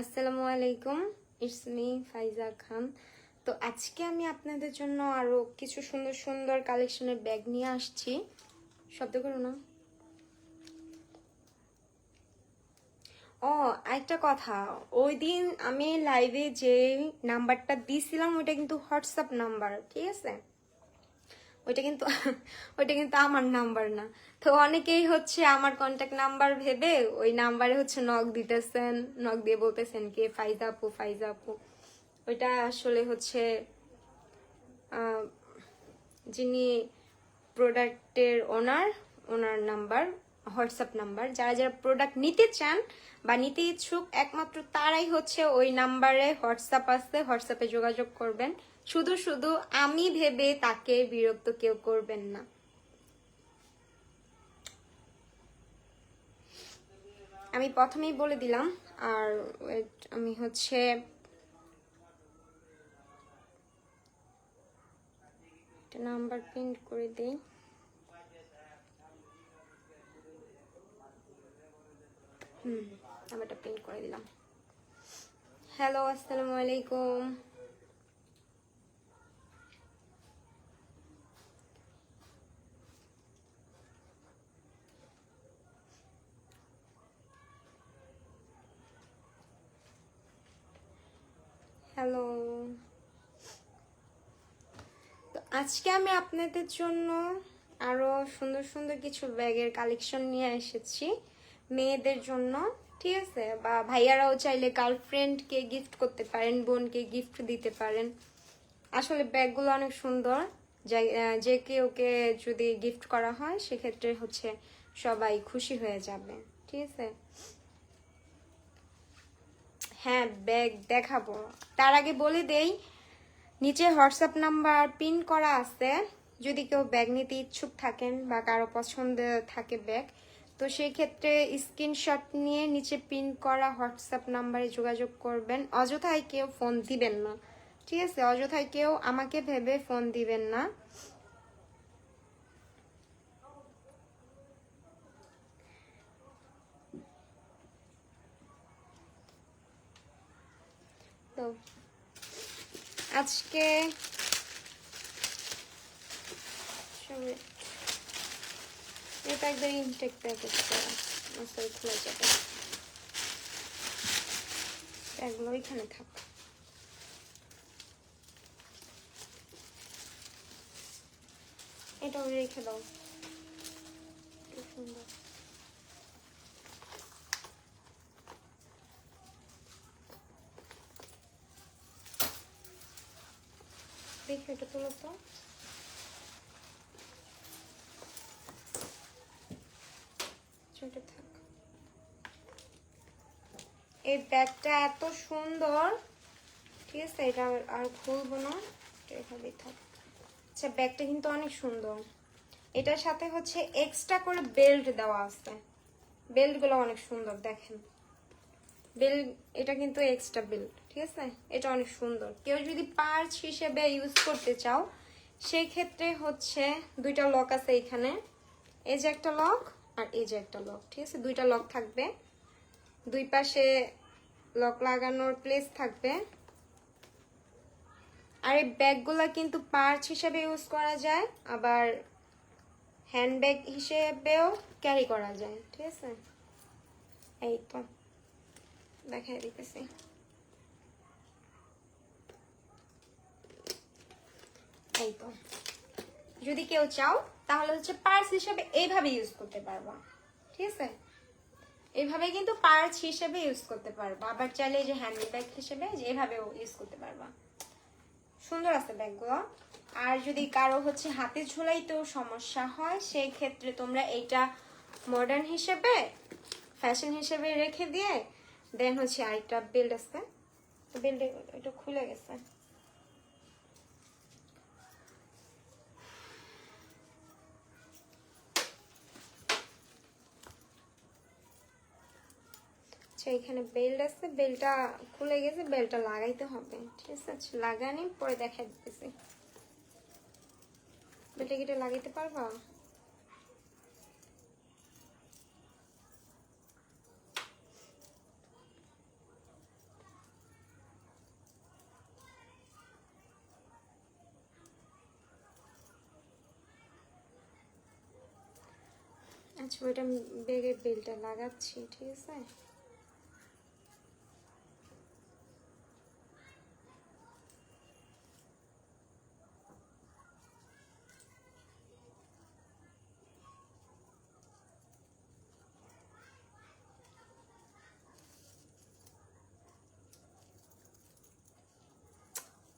আসসালামু আলাইকুম। It's me ফাইজা খান তো আজকে আমি আপনাদের জন্য আরও কিছু সুন্দর সুন্দর কালেকশনের ব্যাগ নিয়ে আসছি। শব্দ করো না। ও একটা কথা। ওই দিন আমি লাইভে যে নাম্বারটা দিয়েছিলাম ওইটা কিন্তু হোয়াটসঅ্যাপ নাম্বার, ঠিক আছে? ওইটা কিন্তু ওইটা কিন্তু আমার নাম্বার না। তো অনেকেই হচ্ছে আমার কন্ট্যাক্ট নাম্বার ভেবে ওই নাম্বারে হচ্ছে নক দিতেছেন নক দিয়ে বলতেছেন কে ফাইজা আপু ফাইজা আপু। ওইটা আসলে হচ্ছে যিনি প্রোডাক্টের owner owner number WhatsApp number যারা যারা প্রোডাক্ট নিতে চান বা নিতে ইচ্ছুক, একমাত্র তারাই হচ্ছে ওই নাম্বারে হোয়াটসঅ্যাপ আছে হোয়াটসঅ্যাপে যোগাযোগ করবেন। শুধু শুধু আমি ভেবে তাকে বিরক্ত কেউ করবেন না। আমি প্রথমেই বলে দিলাম, আর আমি হচ্ছে নাম্বার প্রিন্ট করে দিই। হুম নাম্বারটা প্রিন্ট করে দিলাম। হ্যালো আসসালামু আলাইকুম। হ্যালো তো আজকে আমি আপনাদের জন্য আরও সুন্দর সুন্দর কিছু ব্যাগের কালেকশন নিয়ে এসেছি মেয়েদের জন্য, ঠিক আছে? বা ভাইয়ারাও চাইলে গার্লফ্রেন্ডকে গিফট করতে পারেন, বোনকে গিফট দিতে পারেন। আসলে ব্যাগগুলো অনেক সুন্দর। যে কেউকে যদি গিফট করা হয়, সেক্ষেত্রে হচ্ছে সবাই খুশি হয়ে যাবে, ঠিক আছে? হ্যাঁ ব্যাগ দেখাবো। তার আগে বলে দেই, নিচে হোয়াটসঅ্যাপ নাম্বার পিন করা আছে। যদি কেউ ব্যাগ নিতে ইচ্ছুক থাকেন বা কারও পছন্দ থাকে ব্যাগ তো সেই ক্ষেত্রে স্ক্রিনশট নিয়ে নিচে পিন করা হোয়াটসঅ্যাপ নাম্বারে যোগাযোগ করবেন। অযথায় কেউ ফোন দিবেন না। ঠিক আছে? অযথায় কেউ আমাকে ভেবে ফোন দিবেন না। তো। আজকে এটা একদম ইনটেক প্যাকেজ করা। মশলা খোলা যাবে। এগুলো ওইখানে থাক। এটাও রেখে দাও কি সুন্দর দেখি এটা তোলো তো। এই ব্যাগটা এত সুন্দর। ঠিক আছে, এটা আর খুলবো না। এভাবেই থাক। আচ্ছা ব্যাগটা কিন্তু অনেক সুন্দর। এটার সাথে হচ্ছে এক্সট্রা করে বেল্ট দেওয়া আছে। বেল্টগুলো অনেক সুন্দর, দেখেন। বেল্ট এটা কিন্তু এক্সট্রা বেল্ট ঠিক আছে? এটা অনেক সুন্দর। কেউ যদি পার্চ হিসেবে ইউজ করতে চাও সেই ক্ষেত্রে হচ্ছে দুইটা লক আছে এখানে। এই যে একটা লক আর এই যে একটা লক ঠিক আছে? দুইটা লক থাকবে। দুই পাশে লক লাগানোর প্লেস থাকবে। আর এই ব্যাগগুলা কিন্তু পার্চ হিসেবে ইউজ করা যায়, আবার হ্যান্ডব্যাগ হিসেবেও ক্যারি করা যায়, ঠিক আছে? এই তো। দেখাই দিতেছি। এই তো। যদি কেউ চাও, তাহলে হচ্ছে পার্স হিসেবে এইভাবে ইউজ করতে পারবা। ঠিক আছে? এইভাবে কিন্তু পার্স হিসেবে ইউজ করতে পারবা। আবার চাইলে যে হ্যান্ড ব্যাগ হিসেবে এভাবেও ইউজ করতে পারবা। সুন্দর আছে ব্যাগগুলো। আর যদি কারও হচ্ছে হাতে ঝুলাইতেও সমস্যা হয়, সেই ক্ষেত্রে তোমরা এইটা মডার্ন হিসেবে ফ্যাশন হিসেবে রেখে দিয়ে দেন হচ্ছে আরেকটা বেল্ট আছে। বেল্ট এটা খুলে গেছে। আচ্ছা এখানে বেল্ট আছে। বেল্টটা খুলে গেছে বেল্টটা লাগাইতে হবে। ঠিক আছে আচ্ছা, লাগানি পরে দেখা দিতেছি। বেল্টটা কি এটা লাগাইতে পারবা? ওইটা বেগের বেলটা লাগাচ্ছি, ঠিক আছে?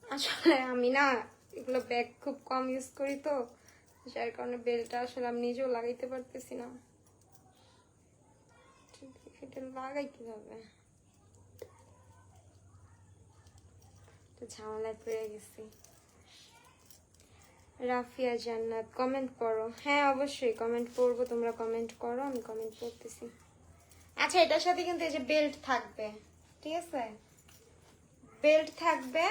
আসলে আমি না এগুলো ব্যাগ খুব কম ইউজ করি তো। যার কারণে বেলটা আসলে আমি নিজেও লাগাইতে পারতেছি না। লাগাই কীভাবে? ঝামেলায় পড়ে গেছি। রাফিয়া জান্নাত কমেন্ট করো। হ্যাঁ অবশ্যই কমেন্ট করব তোমরা কমেন্ট করো, আমি কমেন্ট করতেছি আচ্ছা এটার সাথে কিন্তু এই যে বেল্ট থাকবে, ঠিক আছে? বেল্ট থাকবে,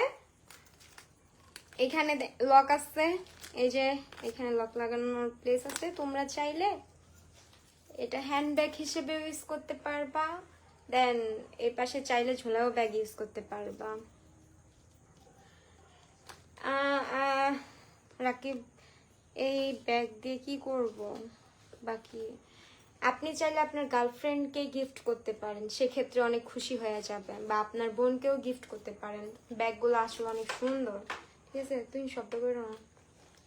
এখানে লক আছে। এই যে এখানে লক লাগানোর প্লেস আছে। তোমরা চাইলে এটা হ্যান্ড ব্যাগ হিসেবে ইউজ করতে পারবা। দেন এই পাশে চাইলে ঝোলাও ব্যাগ ইউজ করতে পারবা। রাকিব, এই ব্যাগ দিয়ে কি করব? বাকি, আপনি চাইলে আপনার গার্লফ্রেন্ডকে গিফট করতে পারেন। সেক্ষেত্রে অনেক খুশি হয়ে যাবে বা আপনার বোনকেও গিফট করতে পারেন। ব্যাগগুলো আসলে অনেক সুন্দর। ঠিক আছে? তুমি শব্দ করো না।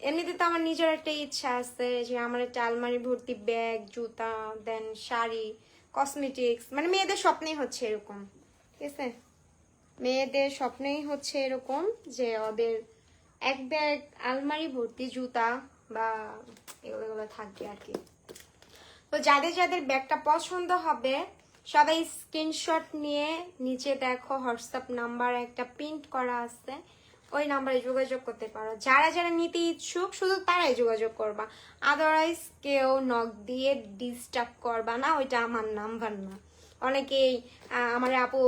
এমনিতে তো আমার নিজের একটা ইচ্ছা আছে যে আমার একটা আলমারি ভর্তি ব্যাগ, জুতা দেন শাড়ি কসমেটিক্স মানে মেয়েদের স্বপ্নেই হচ্ছে এরকম, ঠিক আছে? মেয়েদের স্বপ্নেই হচ্ছে এরকম যে ওদের এক ব্যাগ আলমারি ভর্তি জুতা বা এগুলো এগুলো থাকবে আর কি। তো যাদের যাদের ব্যাগটা পছন্দ হবে, সবাই স্ক্রিনশট নিয়ে নিচে দেখো, হোয়াটসঅ্যাপ নাম্বার একটা প্রিন্ট করা আছে। ওই নাম্বারে যোগাযোগ করতে পারো। যারা যারা নিতে ইচ্ছুক, শুধু তারাই যোগাযোগ করবা। আদারওয়াইজ কেউ নক দিয়ে ডিস্টার্ব করবা না, ওইটা আমার নাম্বার না। অনেকেই আমার আপু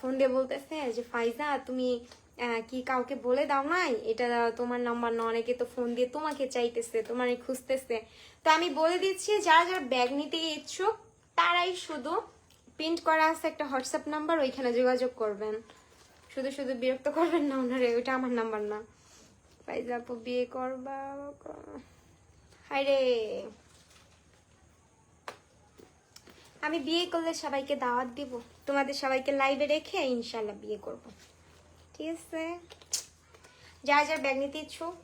ফোন দিয়ে বলতেছে যে, ফাইজা, তুমি কি কাউকে বলে দাও নাই? এটা তোমার নাম্বার না। অনেকে তো ফোন দিয়ে তোমাকে চাইতেছে তোমার খুঁজতেছে। তো আমি বলে দিচ্ছি, যারা যারা ব্যাগ নিতে ইচ্ছুক, তারাই শুধু প্রিন্ট করা আছে একটা হোয়াটসঅ্যাপ নাম্বার ওইখানে যোগাযোগ করবেন। শুধু শুধু বিরক্ত করবেন না ওনারে, ওইটা আমার নাম্বার না। ফাইজা বিয়ে করবা হাই রে আমি বিয়ে করলে সবাইকে দাওয়াত দিব। তোমাদের সবাইকে লাইভে রেখে ইনশাল্লাহ বিয়ে করব। ঠিক আছে? যারা যারা ব্যাগ নিতে ইচ্ছুক,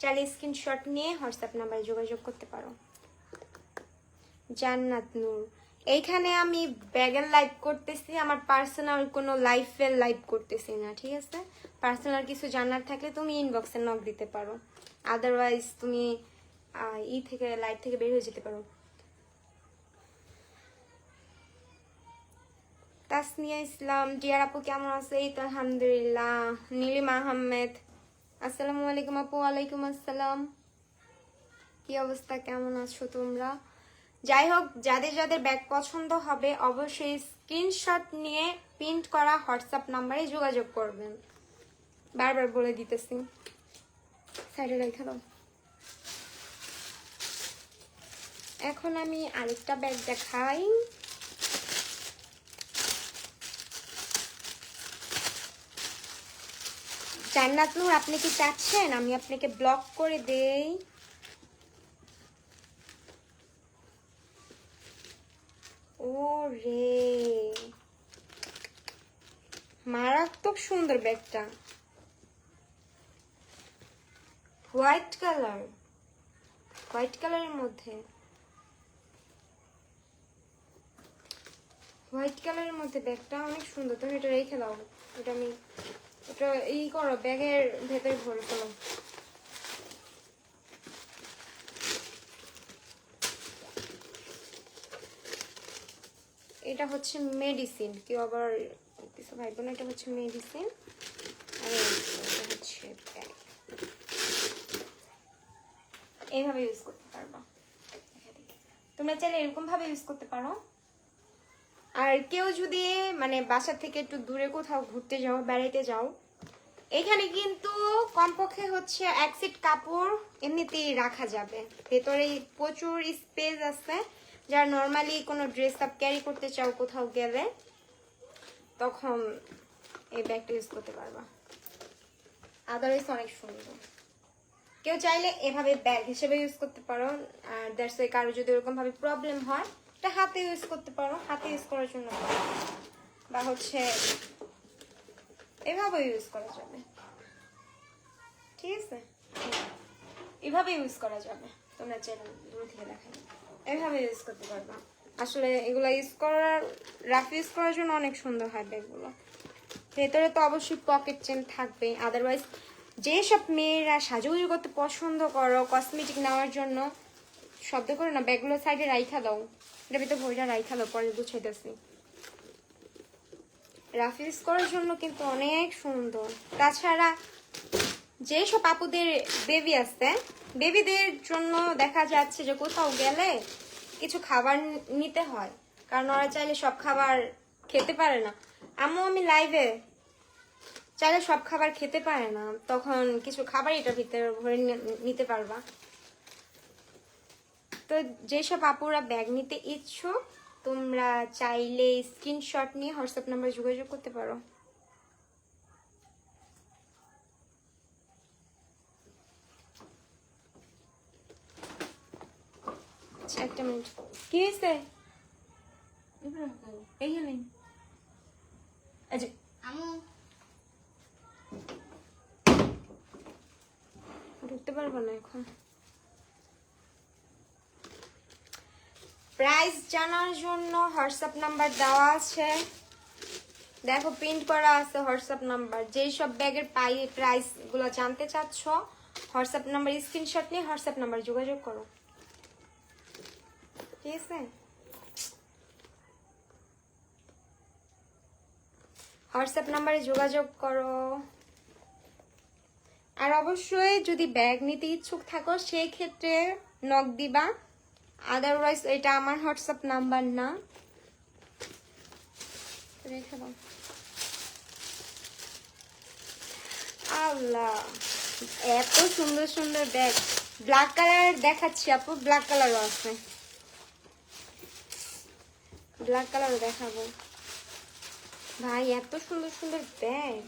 চাইলে স্ক্রিনশট নিয়ে হোয়াটসঅ্যাপ নাম্বারে যোগাযোগ করতে পারো। জান্নাত নূর। এইখানে আমি ব্যাগের লাইভ করতেছি, আমার পার্সোনাল কোনো লাইফের লাইভ করতেছি না, ঠিক আছে? পার্সোনাল কিছু জানার থাকলে তুমি ইনবক্সে নক দিতে পারো। আদারওয়াইজ তুমি ই থেকে লাইভ থেকে বের হয়ে যেতে পারো। তাসনিয়া ইসলাম ডিয়ার আপু, কেমন আছে? এই তো আলহামদুলিল্লাহ। নীলিমা আহমেদ, আসসালামু আলাইকুম আপু, ওয়ালাইকুম আসসালাম। কি অবস্থা? কেমন আছো তোমরা? যাই হোক যাদের যাদের ব্যাগ পছন্দ হবে, অবশ্যই স্ক্রিনশট নিয়ে প্রিন্ট করা হোয়াটসঅ্যাপ নাম্বারে যোগাযোগ করবেন। বারবার বলে দিতেছি। সাইডে রেখে দাও। এখন আমি আরেকটা ব্যাগ দেখাই। জান্নাত নূর, আপনি কি চাচ্ছেন? আমি আপনাকে ব্লক করে দেই। ও রে মারাত্মক সুন্দর ব্যাগটা। হোয়াইট কালার হোয়াইট কালারের মধ্যে। হোয়াইট কালারের মধ্যে ব্যাগটা অনেক সুন্দর। তুমি এটা রেখে দাও। এটা আমি এটা ই করো, ব্যাগের ভেতরে ভরে ফেলো। এটা হচ্ছে মেডিসিন কেউ আবার কিছু ভাইব না, এটা হচ্ছে মেডিসিন আর এটা হচ্ছে ব্যাগ এইভাবে ইউজ করতে পারবা। তোমরা চাইলে এরকম ভাবে ইউজ করতে পারো। আর কেউ যদি মানে বাসা থেকে একটু দূরে কোথাও ঘুরতে যাও, বেড়াইতে যাও, এখানে কিন্তু কমপক্ষে হচ্ছে এক সিট কাপড় এমনিতেই রাখা যাবে। ভেতরে প্রচুর স্পেস আছে। যারা নর্মালি কোনো ড্রেস আপ ক্যারি করতে চাও কোথাও গেলে, তখন এই ব্যাগটা ইউজ করতে পারবা। আদারওয়াইজ অনেক সুন্দর। কেউ চাইলে এভাবে ব্যাগ হিসেবে ইউজ করতে পারো, আর দ্যাটস ওই কারও যদি ওরকম ভাবে প্রবলেম হয়, এটা হাতে ইউজ করতে পারো, হাতে ইউজ করার জন্য। বা হচ্ছে এভাবে ইউজ করা যাবে। ঠিক আছে? এভাবে ইউজ করা যাবে। তোমরা চাইলে দূর থেকে দেখাই এভাবে ইউজ করতে পারবা। আসলে এগুলো ইউজ করার রাফ ইউজ করার জন্য অনেক সুন্দর হয় ব্যাগগুলো। ভেতরে তো অবশ্যই পকেট চেন থাকবে আদারওয়াইজ যেসব মেয়েরা সাজুগুজু করতে পছন্দ করো কসমেটিক নেওয়ার জন্য, শব্দ করো না, ব্যাগগুলো সাইডে রাইখা দাও। এটা ভিতরে ভরিটা রাইখা দাও, পরে গুছাইতেছি। রাফ ইউজ করার জন্য কিন্তু অনেক সুন্দর। তাছাড়া যেসব আপুদের বেবি আছে, বেবিদের জন্য দেখা যাচ্ছে যে কোথাও গেলে কিছু খাবার নিতে হয়। কারণ ওরা চাইলে সব খাবার খেতে পারে না। আম্মু, আমি লাইভে চাইলে সব খাবার খেতে পারে না। তখন কিছু খাবার এটার ভিতরে ভরে নিতে পারবা। তো যেসব আপুরা ব্যাগ নিতে ইচ্ছুক, তোমরা চাইলে স্ক্রিনশট নিয়ে হোয়াটসঅ্যাপ নাম্বার যোগাযোগ করতে পারো। একটা মিনিট। কি হয়েছে? এইখানে আচ্ছা ঢুকতে পারব না এখন। প্রাইস জানার জন্য হোয়াটসঅ্যাপ নাম্বার দেওয়া আছে। দেখো প্রিন্ট করা আছে হোয়াটসঅ্যাপ নাম্বার। যেই সব ব্যাগের পাই প্রাইসগুলো জানতে চাচ্ছ হোয়াটসঅ্যাপ নাম্বার স্ক্রিনশট নিয়ে হোয়াটসঅ্যাপ নাম্বার যোগাযোগ করো। আছে হোয়াটসঅ্যাপ নাম্বারে যোগাযোগ করো। আর অবশ্যই যদি ব্যাগ নিতে ইচ্ছুক থাকো, সেই ক্ষেত্রে নক দিবা। আদারওয়াইজ এটা আমার হোয়াটসঅ্যাপ নাম্বার না। আল্লাহ, এত সুন্দর সুন্দর ব্যাগ ব্ল্যাক কালার দেখাচ্ছি আপু ব্ল্যাক কালারও আছে। ব্ল্যাক কালারও দেখাবো। ভাই, এত সুন্দর সুন্দর ব্যাগ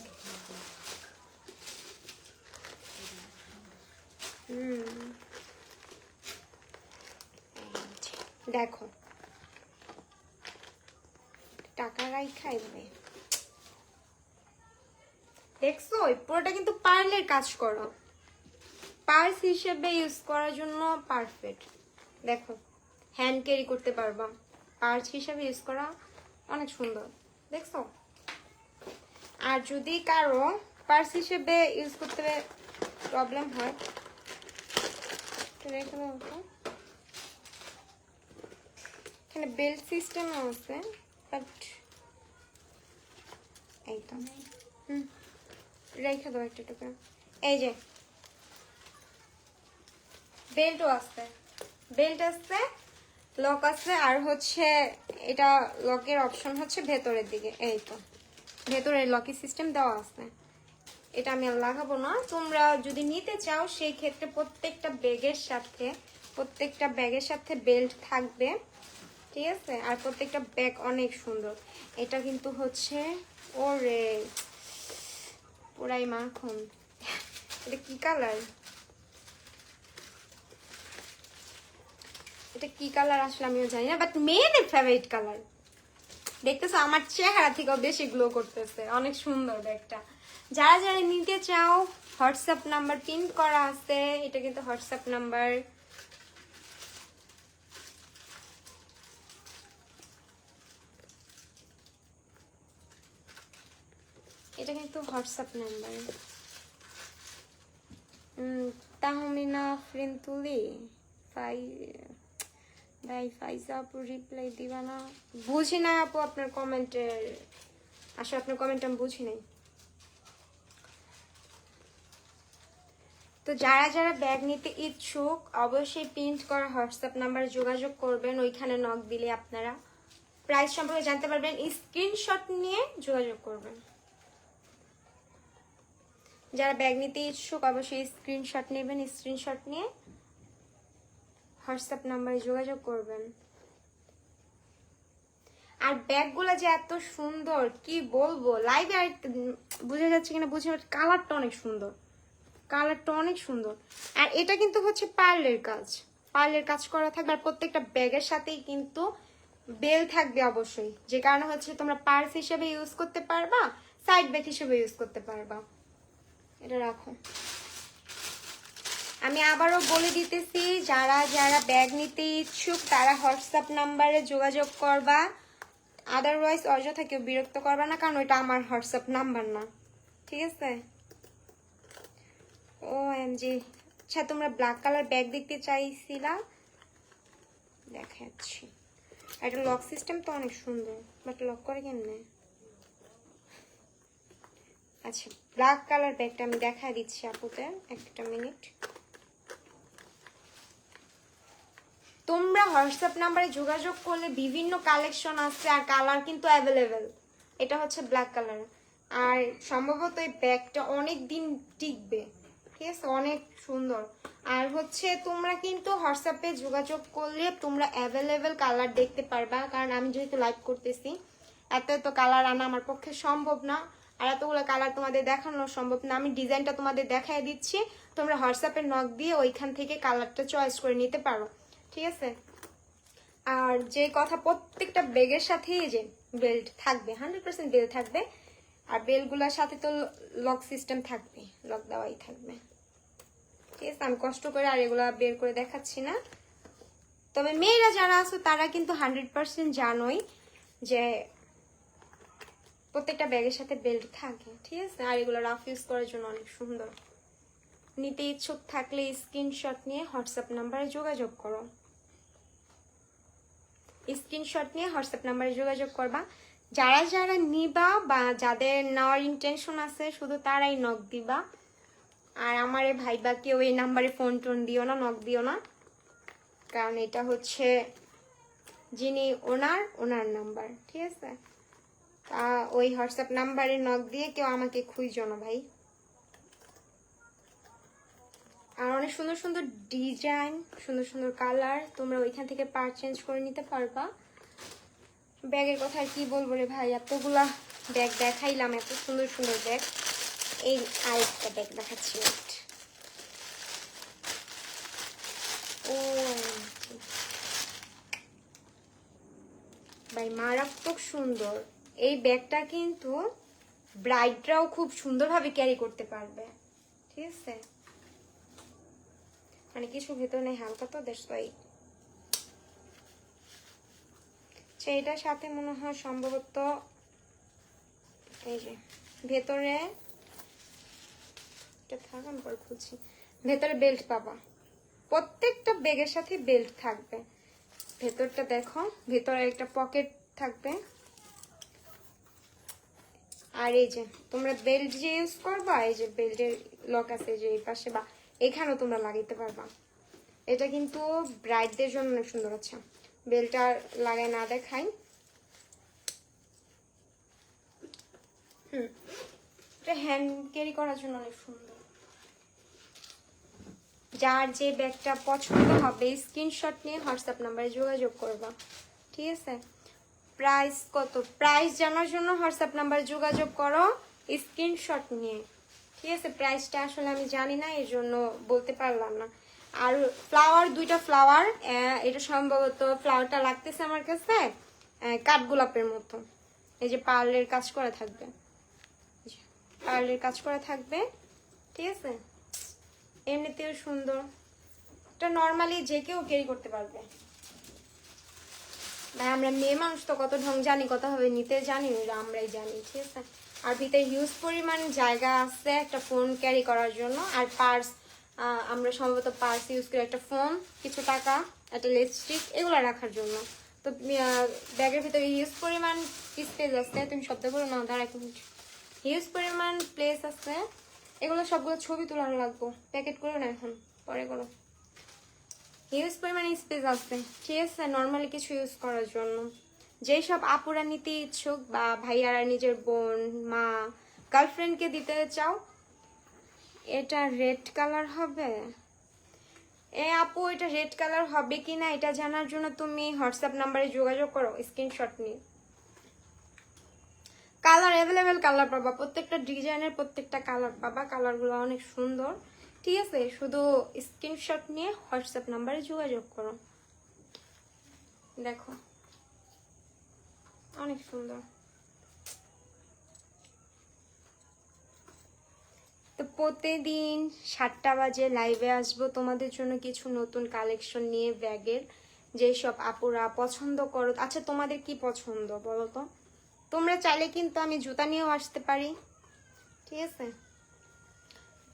দেখো। টাকা রাই খাইবে। দেখছ? পুরোটা কিন্তু পার্লের কাজ করো। পার্স হিসেবে ইউজ করার জন্য পারফেক্ট দেখো। হ্যান্ড ক্যারি করতে পারবা। পার্স হিসেবে ইউজ করা অনেক সুন্দর, দেখছ? আর যদি কারও পার্স হিসেবে ইউজ করতে প্রবলেম হয়। এখানে বেল্ট সিস্টেম আছে বাট এই তো। হুম, রেখে দাও একটা টুকরা। এই যে বেল্টও আছে। বেল্ট আছে লক আছে, আর হচ্ছে এটা লকের অপশন হচ্ছে ভেতরের দিকে। এই তো, ভেতরের লকি সিস্টেম দেওয়া আছে। এটা আমি লাগাবো না। তোমরা যদি নিতে চাও, সেই ক্ষেত্রে প্রত্যেকটা ব্যাগের সাথে, প্রত্যেকটা ব্যাগের সাথে বেল্ট থাকবে। ঠিক আছে? আর প্রত্যেকটা ব্যাগ অনেক সুন্দর। এটা কিন্তু হচ্ছে, ওরে, পুরাই মাখন। এটা কি কালার এটা কি কালার আসলে আমিও জানি না বাট মেয়েদের ফেভারিট কালার দেখতেছো, আমার চেহারা থেকেও বেশি গ্লো করতেছে। অনেক সুন্দর ব্যাগটা। যারা যারা নিতে চাও হোয়াটসঅ্যাপ নাম্বার পিন করা আছে। এটা কিন্তু হোয়াটসঅ্যাপ নাম্বার এটা কিন্তু হোয়াটসঅ্যাপ নাম্বার তাহমিনা ফ্রিন্তুলি ফাই ভাই ফাইজা আপু রিপ্লাই দিবা না বুঝি না আপু আপনার কমেন্টের আসলে আপনার কমেন্ট আমি বুঝি নাই। তো যারা যারা ব্যাগ নিতে ইচ্ছুক, অবশ্যই প্রিন্ট করা হোয়াটসঅ্যাপ নাম্বারে যোগাযোগ করবেন, ওইখানে নক দিলে আপনারা প্রাইস সম্পর্কে জানতে পারবেন স্ক্রিনশট নিয়ে যোগাযোগ করবেন। যারা ব্যাগ নিতে ইচ্ছুক, অবশ্যই স্ক্রিনশট নেবেন স্ক্রিনশট নিয়ে হোয়াটসঅ্যাপ নাম্বারে যোগাযোগ করবেন। আর ব্যাগগুলো যে এত সুন্দর, কি বলব? লাইভে আর বোঝা যাচ্ছে কিনা, বুঝে কালারটা অনেক সুন্দর। কালারটা অনেক সুন্দর। আর এটা কিন্তু হচ্ছে পার্লের কাজ। পার্লের কাজ করা থাকবে আর প্রত্যেকটা ব্যাগের সাথেই কিন্তু বেল থাকবে অবশ্যই। যে কারণে হচ্ছে তোমরা পার্স হিসেবে ইউজ করতে পারবা সাইড ব্যাগ হিসেবে ইউজ করতে পারবা। এটা রাখো। আমি আবারও বলে দিতেছি, যারা যারা ব্যাগ নিতে ইচ্ছুক, তারা হোয়াটসঅ্যাপ নাম্বারে যোগাযোগ করবা। আদারওয়াইজ অযথা কেউ বিরক্ত করবা না, কারণ ওইটা আমার হোয়াটসঅ্যাপ নাম্বার না। ঠিক আছে? ও এম জি আচ্ছা তোমরা ব্ল্যাক কালার ব্যাগ দেখতে চাইছিলা? দেখাচ্ছি। এটা লক সিস্টেম তো অনেক সুন্দর বাট লক করে কেমনে? আচ্ছা ব্ল্যাক কালার ব্যাগটা আমি দেখা দিচ্ছি আপুতে একটা মিনিট তোমরা হোয়াটসঅ্যাপ নাম্বারে যোগাযোগ করলে বিভিন্ন কালেকশন আছে আর কালার কিন্তু অ্যাভেলেবেল। এটা হচ্ছে ব্ল্যাক কালার। আর সম্ভবত এই ব্যাগটা অনেক দিন টিকবে। ঠিক আছে? অনেক সুন্দর। আর হচ্ছে তোমরা কিন্তু হোয়াটসঅ্যাপে যোগাযোগ করলে তোমরা অ্যাভেলেবেল কালার দেখতে পারবা। কারণ আমি যেহেতু লাইভ করতেছি, এত এত কালার আনা আমার পক্ষে সম্ভব না। আর এতগুলো কালার তোমাদের দেখানো সম্ভব না। আমি ডিজাইনটা তোমাদের দেখাই দিচ্ছি। তোমরা হোয়াটসঅ্যাপে নক দিয়ে ওইখান থেকে কালারটা চয়েস করে নিতে পারো। ঠিক আছে? আর যে কথা প্রত্যেকটা ব্যাগের সাথেই যে বেল্ট থাকবে হান্ড্রেড পার্সেন্ট বেল্ট থাকবে, আর বেলগুলোর সাথে তো লক সিস্টেম থাকবে লক দেওয়াই থাকবে। ঠিক আছে, আমি কষ্ট করে আর এগুলা বের করে দেখাচ্ছি না। তবে মেয়েরা যারা আছো, তারা কিন্তু হান্ড্রেড পার্সেন্ট জানোই যে প্রত্যেকটা ব্যাগের সাথে বেল্ট থাকে। ঠিক আছে? আর এগুলো রাফ ইউজ করার জন্য অনেক সুন্দর। নিতে ইচ্ছুক থাকলে স্ক্রিনশট নিয়ে হোয়াটসঅ্যাপ নাম্বারে যোগাযোগ করো। স্ক্রিনশট নিয়ে হোয়াটসঅ্যাপ নাম্বারে যোগাযোগ করবা। যারা যারা নিবা বা যাদের নেওয়ার ইন্টেনশন আছে, শুধু তারাই নক দিবা। আর আমার এই ভাইবা কেউ এই নাম্বারে ফোন টোন দিও না নক দিও না। কারণ এটা হচ্ছে যিনি ওনার ওনার নাম্বার, ঠিক আছে? তা ওই হোয়াটসঅ্যাপ নাম্বারে নক দিয়ে কেউ আমাকে খুঁজো না ভাই। আর অনেক সুন্দর সুন্দর ডিজাইন, সুন্দর সুন্দর কালার তোমরা ওইখান থেকে পারচেঞ্জ করে নিতে পারবা। ব্যাগের কথা আর কি বলব রে ভাই, এতগুলা ব্যাগ দেখাইলাম, এত সুন্দর সুন্দর ব্যাগ। এই আরেকটা ব্যাগ দেখাচ্ছি. ও ভাই, মারাত্মক সুন্দর। এই ব্যাগটা কিন্তু ব্রাইডরাও খুব সুন্দরভাবে ক্যারি করতে পারবে। ঠিক আছে? মানে কিছু ভেতর নেই হালকা তো তাই আচ্ছা এটার সাথে মনে হয় সম্ভবত এই যে ভেতরে এটা থাক, আমি ভেতরে বেল্ট পাবা। প্রত্যেকটা ব্যাগের সাথে বেল্ট থাকবে। ভেতরটা দেখো, ভেতরে একটা পকেট থাকবে। আর এই যে, তোমরা বেল্ট যে ইউজ করবা, এই যে বেল্টের লক আছে যে এই পাশে বা এখানেও তোমরা লাগাইতে পারবা। এটা কিন্তু ব্রাইডদের জন্য অনেক সুন্দর আছে বেলটা লাগাই না দেখাই। হুম। এটা হ্যান্ড ক্যারি করার জন্য অনেক সুন্দর। যার যে ব্যাগটা পছন্দ হবে স্ক্রিনশট নিয়ে হোয়াটসঅ্যাপ নাম্বারে যোগাযোগ করবা। ঠিক আছে? প্রাইস কত? প্রাইস জানার জন্য হোয়াটসঅ্যাপ নাম্বারে যোগাযোগ করো স্ক্রিনশট নিয়ে। ঠিক আছে প্রাইসটা আসলে আমি জানি না এর জন্য বলতে পারলাম না। আর ফ্লাওয়ার দুইটা ফ্লাওয়ার এটা সম্ভবত ফ্লাওয়ারটা লাগতেছে আমার কাছে কাঠগোলাপের মতো। এই যে পার্লের কাজ করা থাকবে। পার্লের কাজ করা থাকবে, ঠিক আছে? এমনিতেও সুন্দর। এটা নর্মালি যে কেউ ক্যারি করতে পারবে। ভাই আমরা মেয়ে মানুষ তো কত ঢং জানি কত হবে নিতে জানি ওটা আমরাই জানি, ঠিক আছে? আর ভিতরে হিউজ পরিমাণ জায়গা আছে একটা ফোন ক্যারি করার জন্য, আর পার্স আমরা সম্ভবত পার্স ইউজ করি একটা ফোন কিছু টাকা, একটা লিপস্টিক এগুলো রাখার জন্য। তো ব্যাগের ভিতরে হিউজ পরিমাণ স্পেস আছে, তুমি শব্দ করো না, দাঁড়া এক মিনিট হিউজ পরিমাণ প্লেস আছে, এগুলো সবগুলো ছবি তোলার লাগবো প্যাকেট করো না এখন, পরে করো। হিউজ পরিমাণে স্পেস আছে। ঠিক আছে নর্মালি কিছু ইউজ করার জন্য। যেই সব আপুরা নিতে ইচ্ছুক বা ভাইয়ারা নিজের বোন, মা গার্লফ্রেন্ডকে দিতে চাও, এটা রেড কালার হবে। এ আপু, এটা রেড কালার হবে কি না এটা জানার জন্য তুমি হোয়াটসঅ্যাপ নাম্বারে যোগাযোগ করো স্ক্রিনশট নিয়ে। কালার অ্যাভেলেবেল কালার পাবা। প্রত্যেকটা ডিজাইনের প্রত্যেকটা কালার পাবা। কালারগুলো অনেক সুন্দর। ঠিক আছে, শুধু স্ক্রিনশট নিয়ে হোয়াটসঅ্যাপ নাম্বারে যোগাযোগ করো। দেখো, অনেক সুন্দর। তো প্রতিদিন সাতটা বাজে লাইভে আসব। তোমাদের জন্য কিছু নতুন কালেকশন নিয়ে ব্যাগের। যেসব আপুরা পছন্দ করো আচ্ছা তোমাদের কি পছন্দ বলো তো? তোমরা চাইলে কিন্তু আমি জুতা নিয়েও আসতে পারি। ঠিক আছে?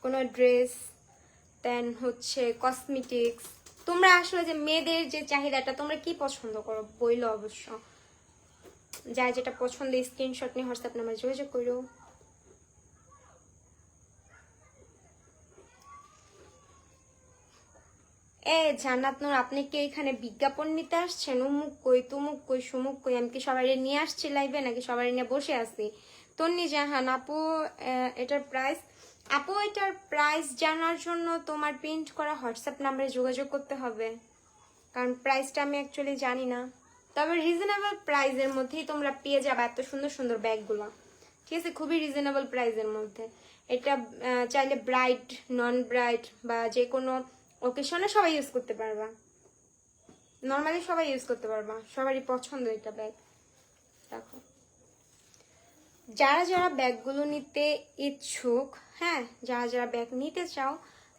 কোনো ড্রেস দেন হচ্ছে কসমেটিক্স তোমরা আসলে যে মেয়েদের যে চাহিদাটা, তোমরা কি পছন্দ করো? বইলো অবশ্য। যা যেটা পছন্দ স্ক্রিনশট নিয়ে হোয়াটসঅ্যাপ নাম্বার যোগাযোগ করো। এ, জান্নাত নূর, আপনি কি এখানে বিজ্ঞাপন নিতে আসছেন? উমুক কই, তুমুক কই, সুমুক কই, আমি কি সবাই নিয়ে আসছি লাইভে নাকি সবাই নিয়ে বসে আছি? তন্নি জাহান আপু এটার প্রাইস আপু, এটার প্রাইস জানার জন্য তোমার প্রিন্ট করা হোয়াটসঅ্যাপ নাম্বারে যোগাযোগ করতে হবে। কারণ প্রাইসটা আমি অ্যাকচুয়ালি জানি না। তবে রিজনেবল প্রাইসের মধ্যেই তোমরা পেয়ে যাবে এত সুন্দর সুন্দর ব্যাগগুলো ঠিক আছে? খুবই রিজনেবল প্রাইসের মধ্যে। এটা চাইলে ব্রাইট নন ব্রাইট বা যে কোনো ওকেশনে সবাই ইউজ করতে পারবা। নর্মালি সবাই ইউজ করতে পারবা। সবারই পছন্দ এটা ব্যাগ দেখো। যারা যারা ব্যাগগুলো নিতে ইচ্ছুক হ্যাঁ যারা যারা ব্যাগ নিতে চাও,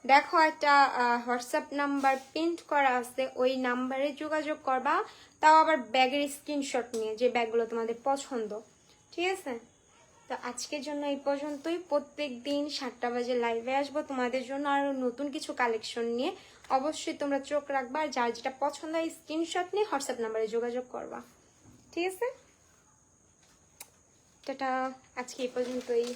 দেখো একটা হোয়াটসঅ্যাপ নাম্বার প্রিন্ট করা আছে, ওই নাম্বারে যোগাযোগ করবা, তাও আবার ব্যাগের স্ক্রিনশট নিয়ে, যে ব্যাগগুলো তোমাদের পছন্দ, ঠিক আছে? তো আজকের জন্য এই পর্যন্তই, প্রত্যেক দিন সাতটা বাজে লাইভে আসব, তোমাদের জন্য আরও নতুন কিছু কালেকশন নিয়ে, অবশ্যই তোমরা চোখ রাখবা, আর যার যেটা পছন্দ হয়, স্ক্রিনশট নিয়ে হোয়াটসঅ্যাপ নাম্বারে যোগাযোগ করবা, ঠিক আছে? টাটা আজকে এই পর্যন্তই।